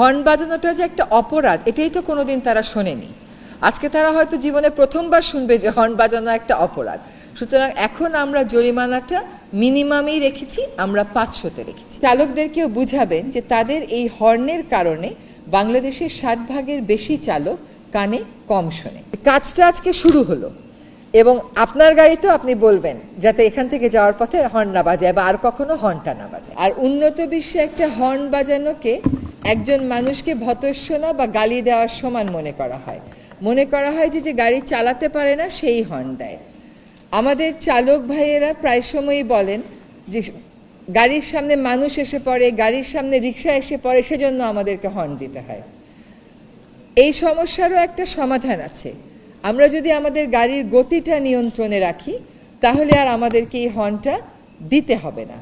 Horn বাজানোটা যে একটা অপরাধ, এটাই তো কোনোদিন তারা শোনেনি। আজকে তারা হয়তো জীবনে প্রথমবার শুনবে যে হর্ন বাজানো একটা অপরাধ। সুতরাং এখন আমরা জরিমানাটা মিনিমামেই রেখেছি, আমরা পাঁচশোতে রেখেছি। চালকদেরকেও বুঝাবেন যে তাদের এই হর্নের কারণে বাংলাদেশের ষাট ভাগের বেশি চালক কানে কম শোনে। কাজটা আজকে শুরু হলো, এবং আপনার গাড়িতেও আপনি বলবেন যাতে এখান থেকে যাওয়ার পথে হর্ন না বাজায় বা আর কখনো হর্নটা না বাজায়। আর উন্নত বিশ্বে একটা হর্ন বাজানোকে একজন মানুষকে ভতস্বনা বা গালি দেওয়ার সমান মনে করা হয়। মনে করা হয় যে যে গাড়ি চালাতে পারে না, সেই হর্ন দেয় আমাদের চালক ভাইয়েরা প্রায় সময়ই বলেন যে, গাড়ির সামনে মানুষ এসে পড়ে, গাড়ির সামনে রিক্সা এসে পড়ে, সেজন্য আমাদেরকে হর্ন দিতে হয়। এই সমস্যারও একটা সমাধান আছে। আমরা যদি আমাদের গাড়ির গতিটা নিয়ন্ত্রণে রাখি, তাহলে আর আমাদেরকে এই হর্নটা দিতে হবে না।